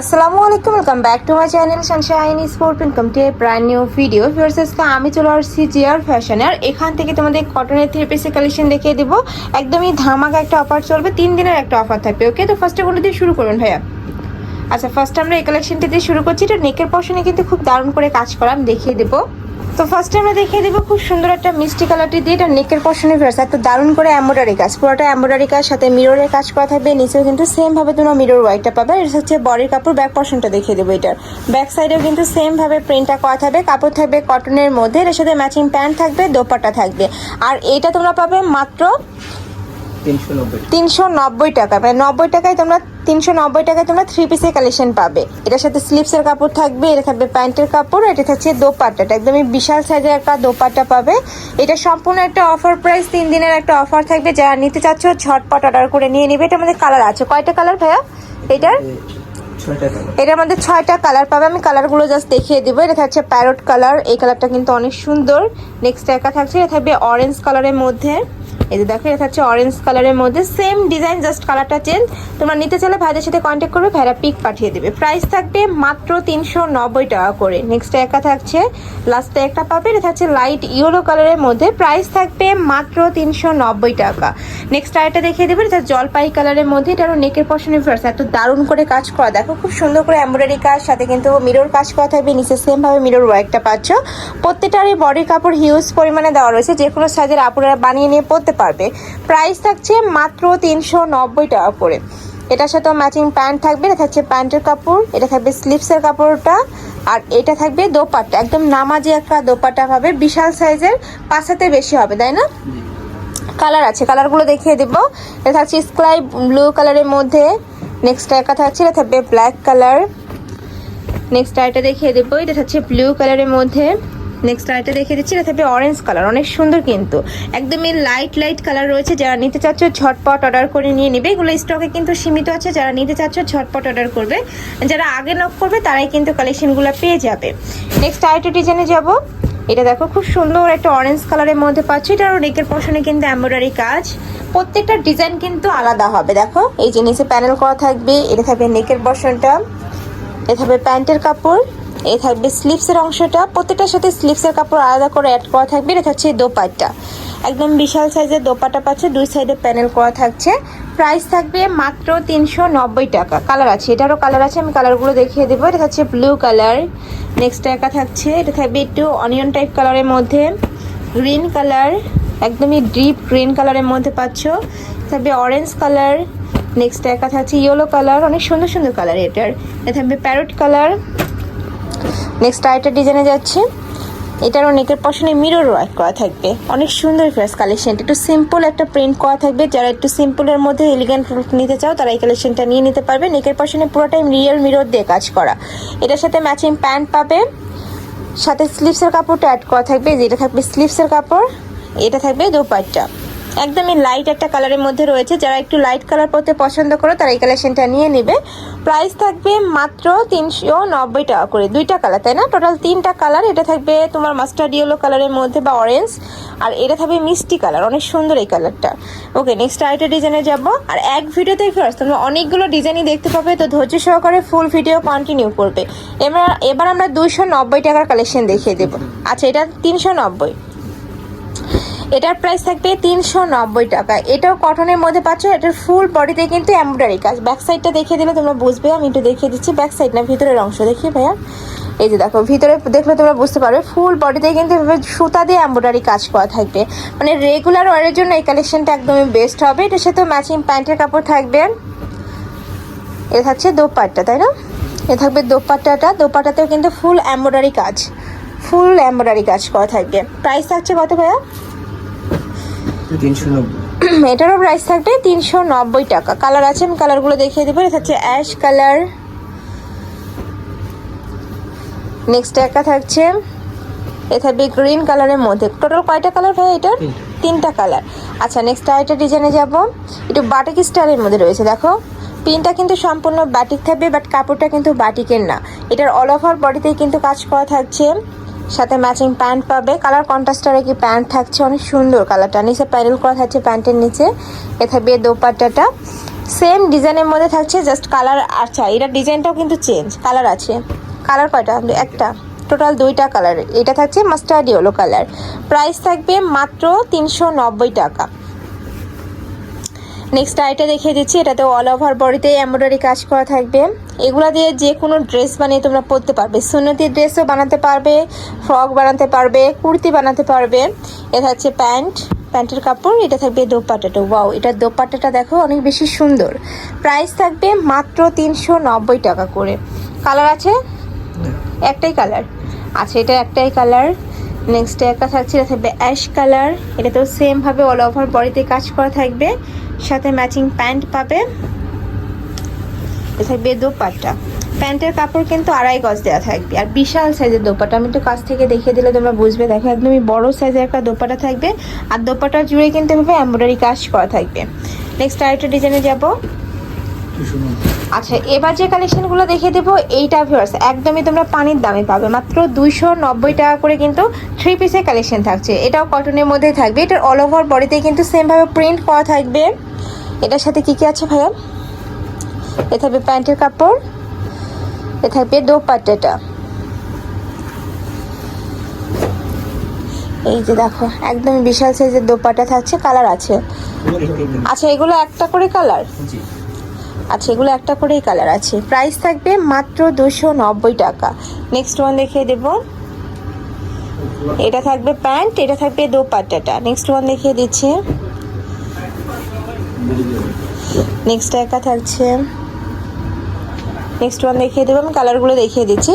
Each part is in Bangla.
আসসালামু আলাইকুম welcome back to my channel Sunshine sport income to a brand new video ভিউয়ার্সকে আমি চলে আসছি জিয়ার ফ্যাশনে আর এখান থেকে তোমাদের কটনের থ্রি পিসের কালেকশন দেখিয়ে দিব। একদমই ধামাকা একটা অফার চলবে, তিন দিনের একটা অফার থাকবে ওকে তো ফার্স্টে কোনো দিয়ে শুরু করুন ভাইয়া। আচ্ছা ফার্স্ট আমরা এই কালেকশনটা দিয়ে শুরু করছি, এটা নেকের পশনে কিন্তু খুব দারুণ করে কাজ করা, আমি দেখিয়ে দেবো। তো ফার্স্ট আমরা দেখিয়ে দেবো খুব সুন্দর একটা মিষ্টি কালারটি দিয়ে এটা নেকের পশনে ফেরছে এত দারুণ করে এম্ব্রয়ডারি কাজ। পুরোটা এম্ব্রয়ডারি কাজ, সাথে মিররের কাজ করা থাকবে, নিচেও কিন্তু সেম ভাবে তোমরা মিরর ওয়াইটটা পাবে। এটা হচ্ছে বডির কাপড় ব্যাক পশনটা দেখিয়ে দেবো এটার। ব্যাক সাইডেও কিন্তু সেম ভাবে প্রিন্টটা করা থাকবে। কাপড় থাকবে কটনের মধ্যে এর সাথে ম্যাচিং প্যান্ট থাকবে, দোপাট্টা থাকবে। আর এইটা তোমরা পাবে মাত্র তিনশো নব্বই টাকা। মানে নব্বই টাকায় তোমরা তিনশো নব্বই টাকায় তোমরা থ্রি পিসের কালেকশন পাবে। এটার সাথে স্লিপসের কাপড় থাকবে এটা থাকবে প্যান্টের কাপড় এটা থাকছে দোপাট্টাটা একদমই বিশাল সাইজের একটা দোপাট্টা পাবে। এটা সম্পূর্ণ একটা অফার প্রাইস তিন দিনের একটা অফার থাকবে। যারা নিতে চাচ্ছ ঝটপট অর্ডার করে নিয়ে নিবে। এটা আমাদের কালার আছে। কয়টা কালার ভাইয়া? এটার? এটার মধ্যে ছয়টা কালার পাবে। আমি কালারগুলো জাস্ট দেখিয়ে দিব। এটা থাকছে প্যারট কালার এই কালারটা কিন্তু অনেক সুন্দর। নেক্সট একা থাকছে। এটা থাকবে অরেঞ্জ কালারের মধ্যে। এই যে দেখো, এটা হচ্ছে অরেঞ্জ কালারের মধ্যে। সেম ডিজাইন জাস্ট কালারটা চেঞ্জ তোমরা নিতে চাইলে ভাইদের সাথে কন্ট্যাক্ট করবে, ভাইরা পিক পাঠিয়ে দেবে। প্রাইস থাকবে মাত্র তিনশো নব্বই টাকা করে। নেক্সট একা থাকছে লাস্টে একটা পাবে, এটা থাকছে লাইট ইয়েলো কালারের মধ্যে। প্রাইস থাকবে মাত্র তিনশো নব্বই টাকা। নেক্সট আরেকটা দেখিয়ে দেবে, এটা জলপাই কালারের মধ্যে। এটা এটারও নেকের পশনে ফার্স এত দারুণ করে কাজ করা। দেখো, খুব সুন্দর করে এমব্রয়ডারি কাজ, সাথে কিন্তু মিরর কাজ করা থাকবে। নিচে সেম ভাবে মিরর ওয়ার্কটা পাচ্ছ। প্রত্যেকটারই বডির কাপড় হিউজ পরিমাণে দেওয়া রয়েছে। যে কোনো সাইজের আপুরা বানিয়ে নিয়ে পরতে পারবে। প্রাইস থাকছে মাত্র তিনশো নব্বই টাকা করে। এটার সাথেও ম্যাচিং প্যান্ট থাকবে, এটা থাকছে প্যান্টের কাপড়, এটা থাকবে স্লিপসের কাপড়টা, আর এটা থাকবে দোপাট্টা। একদম নামাজি একটা দোপাট্টা পাবে, বিশাল সাইজের পাশাতে বেশি হবে, তাই না? কালার আছে কালারগুলো দেখিয়ে দিব। এটা থাকছে স্কাই ব্লু কালারের মধ্যে। নেক্সট একা থাকছে, এটা থাকবে ব্ল্যাক কালার নেক্সট আইটা দেখিয়ে দেবো। এটা থাকছে ব্লু কালারের মধ্যে। নেক্সট আইটা দেখিয়ে দিচ্ছি, এটা থাকবে অরেঞ্জ কালার অনেক সুন্দর কিন্তু। একদমই লাইট লাইট কালার রয়েছে, যারা নিতে চাচ্ছ ঝটপট অর্ডার করে নিয়ে নেবে। এগুলো স্টকে কিন্তু সীমিত আছে, যারা নিতে চাচ্ছ ঝটপট অর্ডার করবে। যারা আগে নক করবে, তারাই কিন্তু কালেকশনগুলো পেয়ে যাবে। নেক্সট আইটা ডিজাইনে যাব। এটা দেখো, খুব সুন্দর একটা অরেঞ্জ কালারের মধ্যে পাচ্ছি। এটারও নেকের পশনে কিন্তু এমব্রয়ডারি কাজ। প্রত্যেকটা ডিজাইন কিন্তু আলাদা হবে, দেখো। এই যে নিচে প্যানেল করা থাকবে, এটা থাকবে নেকের পশনটা এ থাকবে প্যান্টের কাপড়। এ থাকবে স্লিপসের অংশটা। প্রত্যেকটার সাথে স্লিপসের কাপড় আলাদা করে অ্যাড করা থাকবে। এটা থাকছে দোপাট্টা। একদম বিশাল সাইজের দোপাটা পাচ্ছে। দুই সাইডে প্যানেল করা থাকছে। প্রাইস থাকবে মাত্র তিনশো নব্বই টাকা। কালার আছে। এটারও কালার আছে। আমি কালারগুলো দেখিয়ে দেবো। এটা থাকছে ব্লু কালার নেক্সট একা থাকছে। এটা থাকবে একটু অনিয়ন টাইপ কালারের মধ্যে। গ্রিন কালার একদমই ডিপ গ্রিন কালারের মধ্যে পাচ্ছ। থাকবে অরেঞ্জ কালার নেক্সট একা থাকছে ইয়েলো কালার অনেক সুন্দর সুন্দর কালার এটার। এটা থাকবে প্যারট কালার নেক্সট আরেকটা ডিজাইনে যাচ্ছে। এটারও নেকের পশনে মিরর ওয়ার্ক করা থাকবে। অনেক সুন্দর ফ্রেশ কালেকশন একটু সিম্পল একটা প্রিন্ট করা থাকবে। যারা একটু সিম্পলের মধ্যে এলিগেন্ট লুক নিতে চাও, তারা এই কালেকশনটা নিয়ে নিতে পারবে। নেকের পশনে পুরোটাই রিয়েল মিরর দিয়ে কাজ করা। এটার সাথে ম্যাচিং প্যান্ট পাবে। সাথে স্লিভসের কাপড়টা অ্যাড করা থাকবে। যেটা থাকবে স্লিভসের কাপড়, এটা থাকবে দোপাট্টা। একদমই লাইট একটা কালারের মধ্যে রয়েছে। যারা একটু লাইট কালার পরতে পছন্দ করো, তারা এই কালেকশনটা নিয়ে নেবে। প্রাইস থাকবে মাত্র তিনশো নব্বই টাকা করে। দুইটা কালার তাই না? টোটাল তিনটা কালার এটা থাকবে তোমার মাস্টার্ড ইয়েলো কালারের মধ্যে বা অরেঞ্জ আর এটা থাকবে মিষ্টি কালার অনেক সুন্দর এই কালারটা ওকে নেক্সট আরেকটা ডিজাইনে যাব। আর এক ভিডিওতে ফার্স্ট তোমরা অনেকগুলো ডিজাইনই দেখতে পাবে, তো ধৈর্য সহকারে ফুল ভিডিও কন্টিনিউ করবে। এবার এবার আমরা দুইশো নব্বই টাকার কালেকশন দেখিয়ে দেবো। আচ্ছা এটা তিনশো নব্বই। এটার প্রাইস থাকবে তিনশো নব্বই টাকা। এটাও কটনের মধ্যে পাচ্ছ, এটার ফুল বডিতে কিন্তু এমব্রয়ডারি কাজ। ব্যাক সাইডটা দেখিয়ে দিলে তোমরা বুঝবে, আমি একটু দেখিয়ে দিচ্ছি ব্যাক সাইড না ভিতরের অংশ, দেখিয়ে ভাইয়া। এই যে দেখো, ভিতরে দেখলে তোমরা বুঝতে পারবে ফুল বডিতে কিন্তু সুতা দিয়ে এমব্রয়ডারি কাজ করা থাকবে। মানে রেগুলার ওয়ারের জন্য এই কালেকশনটা একদমই বেস্ট হবে। এটার সাথে ম্যাচিং প্যান্টের কাপড় থাকবে। এটা থাকছে দোপাট্টা, তাই না? এ থাকবে দোপাট্টাটা। দোপাট্টাতেও কিন্তু ফুল এমব্রয়ডারি কাজ। ফুল এমব্রয়ডারি কাজ করা থাকবে। প্রাইস থাকছে কত ভাইয়া? তিনশো নব্বই। এটারও প্রাইস থাকবে তিনশো নব্বই টাকা। কালার আছে আমি কালারগুলো দেখিয়ে দেবো। এটা হচ্ছে অ্যাশ কালার নেক্সট একটা থাকছে এ থাকবে গ্রিন কালারের মধ্যে। টোটাল কয়টা কালার ভাই এটার? তিনটা। তিনটা কালার আচ্ছা নেক্সট আরেকটা ডিজাইনে যাব। একটু বাটিক স্টাইলের মধ্যে রয়েছে দেখো। পিনটা কিন্তু সম্পূর্ণ বাটিক থাকবে বাট কাপড়টা কিন্তু বাটিকের না। এটার অল ওভার বডিতেই কিন্তু কাজ করা থাকছে। সাথে ম্যাচিং প্যান্ট পাবে। কালার কন্ট্রাস্টারে কি প্যান্ট থাকছে? অনেক সুন্দর কালারটা নিচে প্যানেল করা থাকছে প্যান্টের নিচে। এ থাকবে দোপাট্টাটা। সেম ডিজাইনের মধ্যে থাকছে জাস্ট কালার আচ্ছা এটা ডিজাইনটাও কিন্তু চেঞ্জ কালার আছে। কালার কয়টা? একটা। টোটাল দুইটা কালার এটা থাকছে মাস্টার্ড ইয়েলো কালার প্রাইস থাকবে মাত্র তিনশো নব্বই টাকা। নেক্সট আইটা দেখিয়ে দিচ্ছি এটাতে অল ওভার বডিতে এমব্রয়ডারি কাজ করা থাকবে। এগুলা দিয়ে যে কোনো ড্রেস বানিয়ে তোমরা পরতে পারবে। সুন্নতি ড্রেসও বানাতে পারবে ফ্রক বানাতে পারবে কুর্তি বানাতে পারবে। এটা হচ্ছে প্যান্ট প্যান্টের কাপড় এটা থাকবে দোপাট্টাটা। ওয়াও এটার দোপাট্টাটা দেখো অনেক বেশি সুন্দর। প্রাইস থাকবে মাত্র তিনশো নব্বই টাকা করে। কালার আছে? একটাই কালার আচ্ছা এটা একটাই কালার নেক্সট একটা থাকছে, এটা থাকবে অ্যাশ কালার এটাতেও সেমভাবে অল ওভার বডিতে কাজ করা থাকবে। সাথে ম্যাচিং প্যান্ট পাবে। থাকবে দোপাট্টা। প্যান্টের কাপড় কিন্তু আড়াই গজ দেওয়া থাকবে। আর বিশাল সাইজের দোপাটা আমি একটু কাছ থেকে দেখিয়ে দিলে তোমরা বুঝবে। দেখো, একদমই বড় সাইজের একটা দোপাটা থাকবে। আর দোপাট্টা জুড়ে কিন্তু এভাবে এমব্রয়ডারি কাজ করা থাকবে। নেক্সট আরেকটা ডিজাইনে যাব। আচ্ছা এবার যে কালেকশনগুলো দেখিয়ে দেবো, এইটা ভিউয়ার্স একদমই তোমরা পানির দামে পাবে। মাত্র দুইশো নব্বই টাকা করে কিন্তু থ্রি পিসের কালেকশন থাকছে। এটাও কটনের মধ্যে থাকবে। এটার অল ওভার বডিতে কিন্তু সেমভাবে প্রিন্ট করা থাকবে। এটার সাথে কি কি আছে ভাইয়া? এ থাকবে প্যান্টের কাপড়, এ থাকবে দোপাট্টাটা। এই যে দেখো একদম বিশাল সাইজের দোপাটা থাকছে কালার আছে। আচ্ছা এগুলো একটা করে কালার আচ্ছা এগুলো একটা করেই কালার আছে। প্রাইস থাকবে মাত্র দুশো নব্বই টাকা। নেক্সট ওয়ান দেখিয়ে দেব। এটা থাকবে প্যান্ট এটা থাকবে দোপাট্টাটা। নেক্সট ওয়ান দেখিয়ে দিচ্ছি। নেক্সট একা থাকছে। নেক্সট ওয়ান দেখিয়ে দেবো, আমি কালারগুলো দেখিয়ে দিচ্ছি।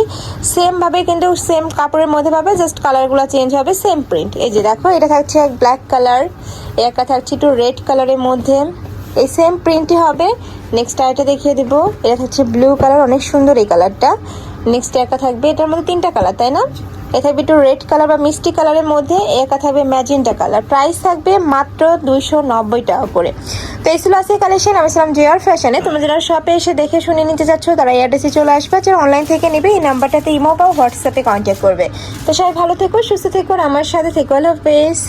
সেমভাবে কিন্তু সেম কাপড়ের মধ্যে পাবে জাস্ট কালারগুলো চেঞ্জ হবে সেম প্রিন্ট এই যে দেখো, এটা থাকছে এক ব্ল্যাক কালার একা থাকছে একটু রেড কালারের মধ্যে। এই সেম প্রিন্টই হবে। নেক্সট আরেকটা দেখিয়ে দিব। এটা হচ্ছে ব্লু কালার অনেক সুন্দর এই কালারটা নেক্সট একা থাকবে। এটার মধ্যে তিনটা কালার তাই না? এ থাকবে একটু রেড কালার বা মিষ্টি কালারের মধ্যে। একা থাকবে ম্যাজেন্টা কালার প্রাইস থাকবে মাত্র দুইশো নব্বই টাকা করে। তো এই ছিল আজকে কালেকশন আমি ছিলাম জেয়ার ফ্যাশনে তুমি যারা শপে এসে দেখে শুনে নিতে চাচ্ছ, তারা অ্যাড্রেসে চলে আসবে। যারা অনলাইন থেকে নেবে, এই নাম্বারটাতে ইমো বা হোয়াটসঅ্যাপে কন্ট্যাক্ট করবে। তো সবাই ভালো থেকো, সুস্থ থেকো আমার সাথে থেকো। আল্লাহ হাফেজ